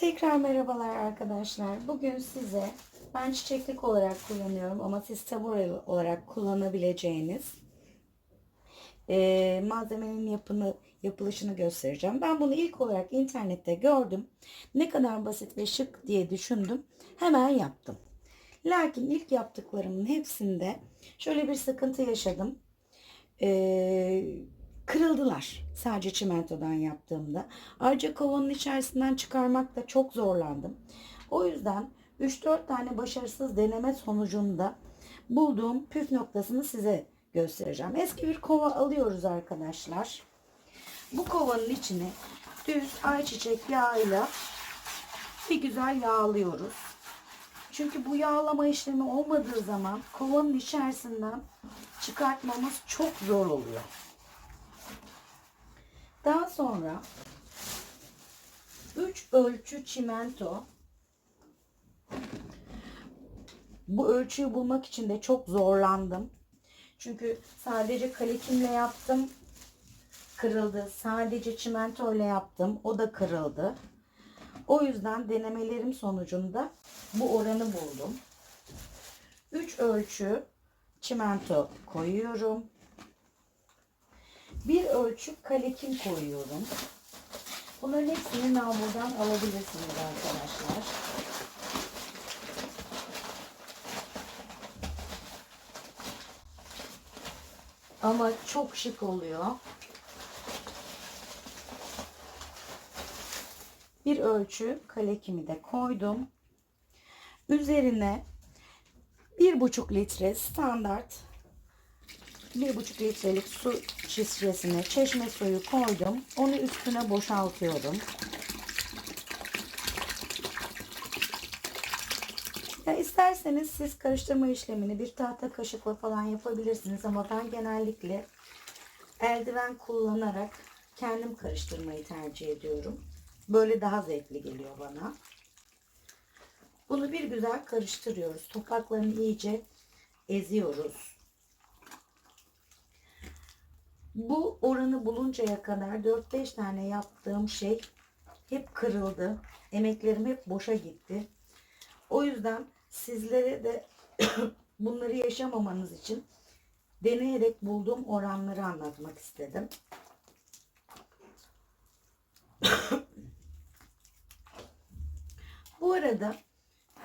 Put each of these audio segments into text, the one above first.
Tekrar merhabalar arkadaşlar. Bugün size ben çiçeklik olarak kullanıyorum ama siz tabure olarak kullanabileceğiniz eee, malzemenin yapını, yapılışını göstereceğim. Ben bunu ilk olarak internette gördüm. Ne kadar basit ve şık diye düşündüm. Hemen yaptım. Lakin ilk yaptıklarımın hepsinde şöyle bir sıkıntı yaşadım. Eee, kırıldılar sadece çimentodan yaptığımda. Ayrıca kovanın içerisinden çıkarmakta çok zorlandım. O yüzden 3-4 tane başarısız deneme sonucunda bulduğum püf noktasını size göstereceğim. Eski bir kova alıyoruz arkadaşlar. Bu kovanın içine düz ayçiçek yağıyla bir güzel yağlıyoruz. Çünkü bu yağlama işlemi olmadığı zaman kovanın içerisinden çıkartmamız çok zor oluyor. Daha sonra 3 ölçü çimento. Bu ölçüyü bulmak için de çok zorlandım. Çünkü sadece kalekimle yaptım. Kırıldı. Sadece çimento ile yaptım. O da kırıldı. O yüzden denemelerim sonucunda bu oranı buldum. 3 ölçü çimento koyuyorum. Bir ölçü kalekim koyuyorum. Bunların hepsini nalburdan alabilirsiniz arkadaşlar. Ama çok şık oluyor. Bir ölçü kalekimi de koydum. Üzerine bir buçuk litre standart bir buçuk litrelik su şişesine çeşme suyu koydum. Onu üstüne boşaltıyorum. Ya isterseniz siz karıştırma işlemini bir tahta kaşıkla falan yapabilirsiniz ama ben genellikle eldiven kullanarak kendim karıştırmayı tercih ediyorum. Böyle daha zevkli geliyor bana. Bunu bir güzel karıştırıyoruz. Topraklarını iyice eziyoruz. Bu oranı buluncaya kadar 4-5 tane yaptığım şey hep kırıldı. Emeklerim hep boşa gitti. O yüzden sizlere de bunları yaşamamanız için deneyerek bulduğum oranları anlatmak istedim. Bu arada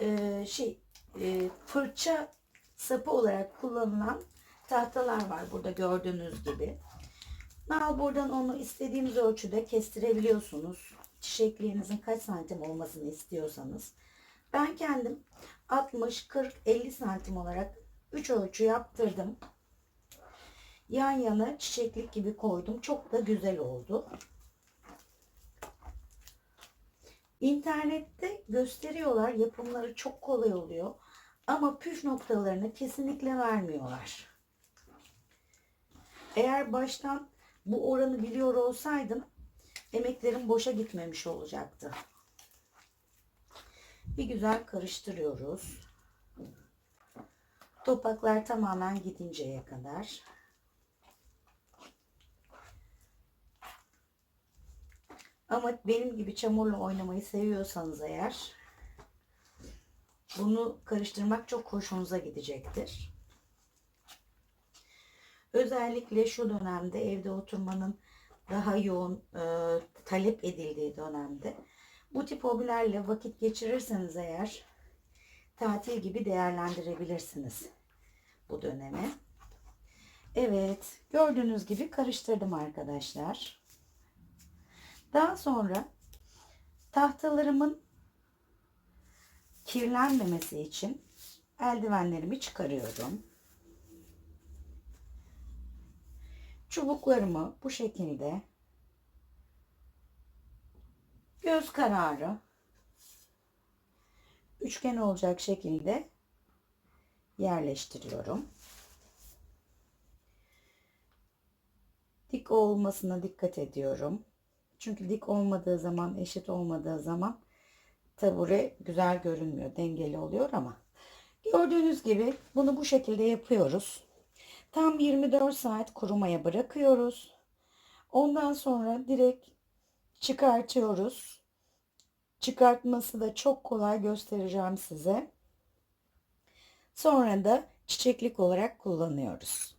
e, şey e, fırça sapı olarak kullanılan tahtalar var burada gördüğünüz gibi. Nal buradan onu istediğiniz ölçüde kestirebiliyorsunuz. Çiçekliğinizin kaç santim olmasını istiyorsanız. Ben kendim 60, 40, 50 santim olarak 3 ölçü yaptırdım. Yan yana çiçeklik gibi koydum. Çok da güzel oldu. İnternette gösteriyorlar. Yapımları çok kolay oluyor. Ama püf noktalarını kesinlikle vermiyorlar. Eğer baştan bu oranı biliyor olsaydım emeklerim boşa gitmemiş olacaktı. Bir güzel karıştırıyoruz. Topraklar tamamen gidinceye kadar. Ama benim gibi çamurla oynamayı seviyorsanız eğer bunu karıştırmak çok hoşunuza gidecektir. Özellikle şu dönemde evde oturmanın daha yoğun e, talep edildiği dönemde bu tip hobilerle vakit geçirirseniz eğer tatil gibi değerlendirebilirsiniz bu dönemi. Evet gördüğünüz gibi karıştırdım arkadaşlar. Daha sonra tahtalarımın kirlenmemesi için eldivenlerimi çıkarıyorum. Çubuklarımı bu şekilde göz kararı üçgen olacak şekilde yerleştiriyorum. Dik olmasına dikkat ediyorum. Çünkü dik olmadığı zaman, eşit olmadığı zaman tabure güzel görünmüyor, dengeli oluyor ama gördüğünüz gibi bunu bu şekilde yapıyoruz. Tam 24 saat kurumaya bırakıyoruz. Ondan sonra direkt çıkartıyoruz. Çıkartması da çok kolay göstereceğim size. Sonra da çiçeklik olarak kullanıyoruz.